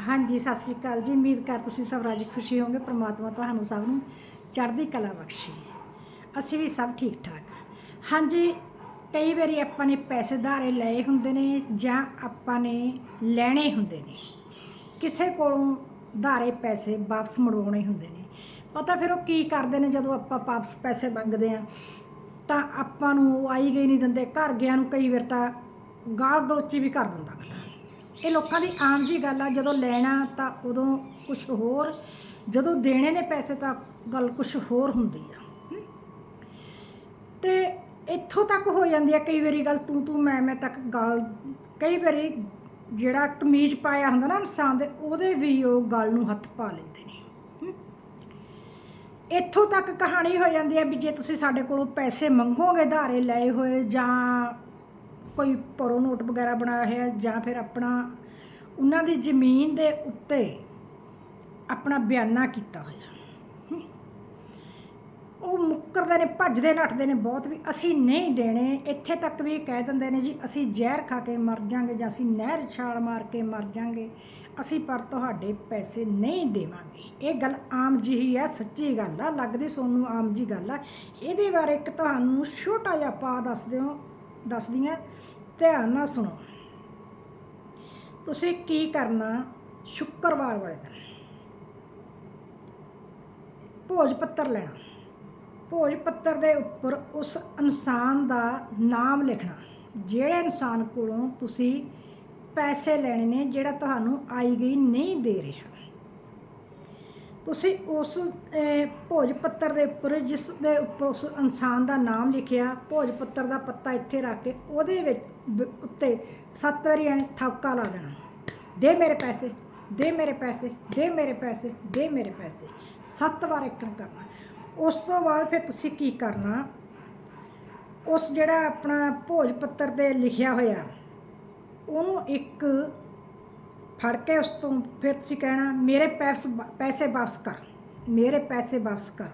ਹਾਂਜੀ, ਸਤਿ ਸ੍ਰੀ ਅਕਾਲ ਜੀ। ਉਮੀਦ ਕਰ ਤੁਸੀਂ ਸਭ ਰਾਜੀ ਖੁਸ਼ੀ ਹੋਵੋਗੇ। ਪ੍ਰਮਾਤਮਾ ਤੁਹਾਨੂੰ ਸਭ ਨੂੰ ਚੜ੍ਹਦੀ ਕਲਾ ਬਖਸ਼ੇ। ਅਸੀਂ ਵੀ ਸਭ ਠੀਕ ਠਾਕ ਹਾਂਜੀ, ਕਈ ਵਾਰੀ ਆਪਾਂ ਨੇ ਪੈਸੇ ਧਾਰੇ ਲਏ ਹੁੰਦੇ ਨੇ ਜਾਂ ਆਪਾਂ ਨੇ ਲੈਣੇ ਹੁੰਦੇ ਨੇ। ਕਿਸੇ ਕੋਲੋਂ ਧਾਰੇ ਪੈਸੇ ਵਾਪਸ ਮੜਵਾਉਣੇ ਹੁੰਦੇ ਨੇ। ਪਤਾ ਫਿਰ ਉਹ ਕੀ ਕਰਦੇ ਨੇ ਜਦੋਂ ਆਪਾਂ ਵਾਪਸ ਪੈਸੇ ਮੰਗਦੇ ਆ ਤਾਂ ਆਪਾਂ ਨੂੰ ਉਹ ਆਈ ਗਈ ਨਹੀਂ ਦਿੰਦੇ। ਘਰ ਗਿਆ ਨੂੰ ਕਈ ਵਾਰ ਤਾਂ ਗਾਲ ਗਲੋਚੀ ਵੀ ਕਰ ਦਿੰਦਾ ਅਗਲਾ। ਇਹ ਲੋਕਾਂ ਦੀ ਆਮ ਜੀ ਗੱਲ ਆ, ਜਦੋਂ ਲੈਣਾ ਤਾਂ ਉਦੋਂ ਕੁਝ ਹੋਰ, ਜਦੋਂ ਦੇਣੇ ਨੇ ਪੈਸੇ ਤਾਂ ਗੱਲ ਕੁਝ ਹੋਰ ਹੁੰਦੀ ਆ। ਹਮ। ਤੇ ਇੱਥੋਂ ਤੱਕ ਹੋ ਜਾਂਦੀ ਆ, ਕਈ ਵਾਰੀ ਗੱਲ ਤੂੰ ਤੂੰ ਮੈਂ ਮੈਂ ਤੱਕ ਗੱਲ, ਕਈ ਵਾਰੀ ਜਿਹੜਾ ਕਮੀਜ਼ ਪਾਇਆ ਹੁੰਦਾ ਨਾ ਇਨਸਾਨ ਦੇ, ਉਹਦੇ ਵੀ ਉਹ ਗੱਲ ਨੂੰ ਹੱਥ ਪਾ ਲੈਂਦੇ ਨੇ। ਇੱਥੋਂ ਤੱਕ ਕਹਾਣੀ ਹੋ ਜਾਂਦੀ ਹੈ ਵੀ ਜੇ ਤੁਸੀਂ ਸਾਡੇ ਕੋਲੋਂ ਪੈਸੇ ਮੰਗੋਗੇ, ਧਾਰੇ ਲਏ ਹੋਏ ਜਾਂ ਕੋਈ ਪਰੋ ਨੋਟ ਵਗੈਰਾ ਬਣਾਇਆ ਹੋਇਆ ਜਾਂ ਫਿਰ ਆਪਣਾ ਉਹਨਾਂ ਦੀ ਜ਼ਮੀਨ ਦੇ ਉੱਤੇ ਆਪਣਾ ਬਿਆਨਾ ਕੀਤਾ ਹੋਇਆ। ਉਹ ਮੁੱਕਰਦੇ ਨੇ, ਭੱਜਦੇ, ਨੱਠਦੇ ਨੇ ਬਹੁਤ ਵੀ, ਅਸੀਂ ਨਹੀਂ ਦੇਣੇ, ਇੱਥੇ ਤੱਕ ਵੀ ਕਹਿ ਦਿੰਦੇ ਨੇ ਜੀ, ਅਸੀਂ ਜ਼ਹਿਰ ਖਾ ਕੇ ਮਰ ਜਾਾਂਗੇ ਜਾਂ ਅਸੀਂ ਨਹਿਰ ਛਾਲ ਮਾਰ ਕੇ ਮਰ ਜਾਾਂਗੇ, ਅਸੀਂ ਪਰ ਤੁਹਾਡੇ ਪੈਸੇ ਨਹੀਂ ਦੇਵਾਂਗੇ। ਇਹ ਗੱਲ ਆਮ ਜਿਹੀ ਹੈ, ਸੱਚੀ ਗੱਲ ਆ, ਲੱਗਦੀ ਸੋਨੂੰ ਆਮ ਜੀ ਗੱਲ ਆ। ਇਹਦੇ ਬਾਰੇ ਇੱਕ ਤੁਹਾਨੂੰ ਛੋਟਾ ਜਿਹਾ ਪਾ ਦੱਸ ਦਿਓ ਦੱਸਦੀਆਂ ਧਿਆਨ ਨਾਲ ਸੁਣੋ। ਤੁਸੀਂ ਕੀ ਕਰਨਾ ਸ਼ੁੱਕਰਵਾਰ ਵਾਲੇ ਦਿਨ? ਭੋਜ ਪੱਤਰ ਲੈਣਾ। ਭੋਜ ਪੱਤਰ ਦੇ ਉੱਪਰ ਉਸ ਇਨਸਾਨ ਦਾ ਨਾਮ ਲਿਖਣਾ। ਜਿਹੜੇ ਇਨਸਾਨ ਕੋਲੋਂ ਤੁਸੀਂ ਪੈਸੇ ਲੈਣੇ ਨੇ, ਜਿਹੜਾ ਤੁਹਾਨੂੰ ਆਈ ਗਈ ਨਹੀਂ ਦੇ ਰਿਹਾ। ਤੁਸੀਂ ਉਸ ਭੋਜ ਪੱਤਰ ਦੇ ਉੱਪਰ ਜਿਸ ਦੇ ਉੱਪਰ ਉਸ ਇਨਸਾਨ ਦਾ ਨਾਮ ਲਿਖਿਆ, ਭੋਜ ਪੱਤਰ ਦਾ ਪੱਤਾ ਇੱਥੇ ਰੱਖ ਕੇ ਉਹਦੇ ਵਿੱਚ ਉੱਤੇ ਸੱਤ ਵਾਰੀ ਐ ਥਾਪਕਾ ਲਾ ਦੇਣਾ। ਦੇ ਮੇਰੇ ਪੈਸੇ, ਦੇ ਮੇਰੇ ਪੈਸੇ, ਦੇ ਮੇਰੇ ਪੈਸੇ, ਦੇ ਮੇਰੇ ਪੈਸੇ। ਸੱਤ ਵਾਰ ਇੱਕਣ ਕਰਨਾ। ਉਸ ਤੋਂ ਬਾਅਦ ਫਿਰ ਤੁਸੀਂ ਕੀ ਕਰਨਾ? ਉਸ ਜਿਹੜਾ ਆਪਣਾ ਭੋਜ ਪੱਤਰ ਤੇ ਲਿਖਿਆ ਹੋਇਆ, ਉਹਨੂੰ ਇੱਕ ਫੜ ਕੇ ਉਸ ਤੋਂ ਫਿਰ ਤੁਸੀਂ ਕਹਿਣਾ, ਮੇਰੇ ਪੈਸੇ ਪੈਸੇ ਵਾਪਸ ਕਰ, ਮੇਰੇ ਪੈਸੇ ਵਾਪਸ ਕਰ।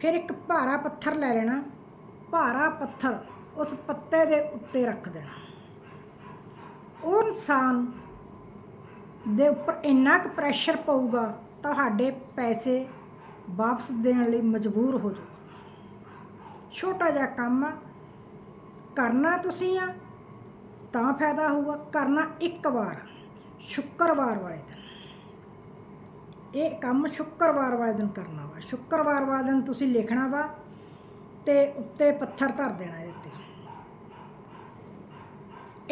ਫਿਰ ਇੱਕ ਭਾਰਾ ਪੱਥਰ ਲੈ ਲੈਣਾ, ਭਾਰਾ ਪੱਥਰ ਉਸ ਪੱਤੇ ਦੇ ਉੱਤੇ ਰੱਖ ਦੇਣਾ। ਉਹ ਇਨਸਾਨ ਦੇ ਉੱਪਰ ਇੰਨਾ ਕੁ ਪ੍ਰੈਸ਼ਰ ਪਊਗਾ, ਤੁਹਾਡੇ ਪੈਸੇ ਵਾਪਸ ਦੇਣ ਲਈ ਮਜਬੂਰ ਹੋ ਜਾਊਗਾ। ਛੋਟਾ ਜਿਹਾ ਕੰਮ ਆ, ਕਰਨਾ ਤੁਸੀਂ ਆ ਤਾਂ ਫਾਇਦਾ ਹੋਊਗਾ ਕਰਨਾ ਇੱਕ ਵਾਰ ਸ਼ੁੱਕਰਵਾਰ ਵਾਲੇ ਦਿਨ। ਇਹ ਕੰਮ ਸ਼ੁੱਕਰਵਾਰ ਵਾਲੇ ਦਿਨ ਕਰਨਾ ਵਾ। ਸ਼ੁੱਕਰਵਾਰ ਵਾਲੇ ਦਿਨ ਤੁਸੀਂ ਲਿਖਣਾ ਵਾ ਤੇ ਉੱਤੇ ਪੱਥਰ ਧਰ ਦੇਣਾ ਇਹਦੇ ਤੇ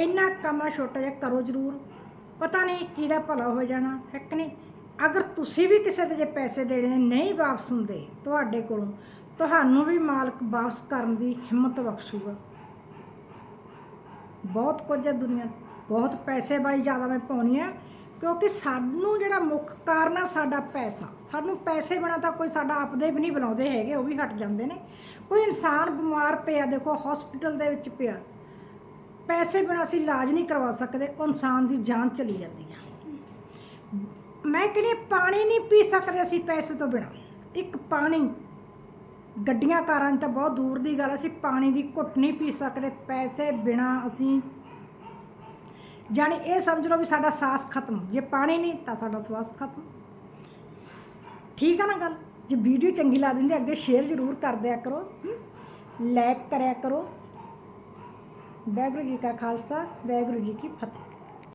ਇੰਨਾ ਕੰਮ ਛੋਟਾ ਜਿਹਾ ਕਰੋ ਜ਼ਰੂਰ। ਪਤਾ ਨਹੀਂ ਕਿਹਦਾ ਭਲਾ ਹੋ ਜਾਣਾ ਹੈ ਕਿ ਨਹੀਂ? ਅਗਰ ਤੁਸੀਂ ਵੀ ਕਿਸੇ ਦੇ ਜੇ ਪੈਸੇ ਦੇਣੇ ਨੇ, ਨਹੀਂ ਵਾਪਸ ਹੁੰਦੇ ਤੁਹਾਡੇ ਕੋਲੋਂ ਤੁਹਾਨੂੰ ਵੀ ਮਾਲਕ ਵਾਪਸ ਕਰਨ ਦੀ ਹਿੰਮਤ ਬਖਸ਼ੂਗਾ। ਬਹੁਤ ਕੁਝ ਹੈ ਦੁਨੀਆ, ਬਹੁਤ ਪੈਸੇ ਵਾਲੀ ਜ਼ਿਆਦਾ ਮੈਂ ਪਾਉਣੀ ਆ ਕਿਉਂਕਿ ਸਾਨੂੰ ਜਿਹੜਾ ਮੁੱਖ ਕਾਰਨ ਆ ਸਾਡਾ ਪੈਸਾ। ਸਾਨੂੰ ਪੈਸੇ ਬਿਨਾਂ ਤਾਂ ਕੋਈ ਸਾਡਾ ਆਪਦੇ ਵੀ ਨਹੀਂ ਬੁਲਾਉਂਦੇ ਹੈਗੇ, ਉਹ ਵੀ ਹਟ ਜਾਂਦੇ ਨੇ। ਕੋਈ ਇਨਸਾਨ ਬਿਮਾਰ ਪਿਆ, ਦੇਖੋ ਹਸਪੀਟਲ ਦੇ ਵਿੱਚ ਪਿਆ, ਪੈਸੇ ਬਿਨਾਂ ਅਸੀਂ ਇਲਾਜ ਨਹੀਂ ਕਰਵਾ ਸਕਦੇ, ਉਹ ਇਨਸਾਨ ਦੀ ਜਾਨ ਚਲੀ ਜਾਂਦੀ ਆ। ਮੈਂ ਕਹਿੰਦੀ ਪਾਣੀ ਨਹੀਂ ਪੀ ਸਕਦੇ ਅਸੀਂ ਪੈਸੇ ਤੋਂ ਬਿਨਾਂ। ਇੱਕ ਪਾਣੀ ਗੱਡੀਆਂ ਕਾਰਾਂ 'ਚ ਤਾਂ ਬਹੁਤ ਦੂਰ ਦੀ ਗੱਲ ਅਸੀਂ ਪਾਣੀ ਦੀ ਘੁੱਟ ਨਹੀਂ ਪੀ ਸਕਦੇ, ਪੈਸੇ ਬਿਨਾ ਅਸੀਂ। ਜਾਣੀ ਇਹ ਸਮਝ ਲਓ ਵੀ ਸਾਡਾ ਸਾਹ ਖਤਮ, ਜੇ ਪਾਣੀ ਨਹੀਂ ਤਾਂ ਸਾਡਾ ਸਵਾਸ ਖਤਮ। ਠੀਕ ਆ ਨਾ ਗੱਲ? ਜੇ ਵੀਡੀਓ ਚੰਗੀ ਲਾ ਦਿੰਦੇ ਅੱਗੇ ਸ਼ੇਅਰ ਜ਼ਰੂਰ ਕਰ ਦਿਆ ਕਰੋ ਲਾਈਕ ਕਰਿਆ ਕਰੋ। ਵਾਹਿਗੁਰੂ ਜੀ ਕਾ ਖਾਲਸਾ, ਵਾਹਿਗੁਰੂ ਜੀ ਕੀ ਫਤਿਹ।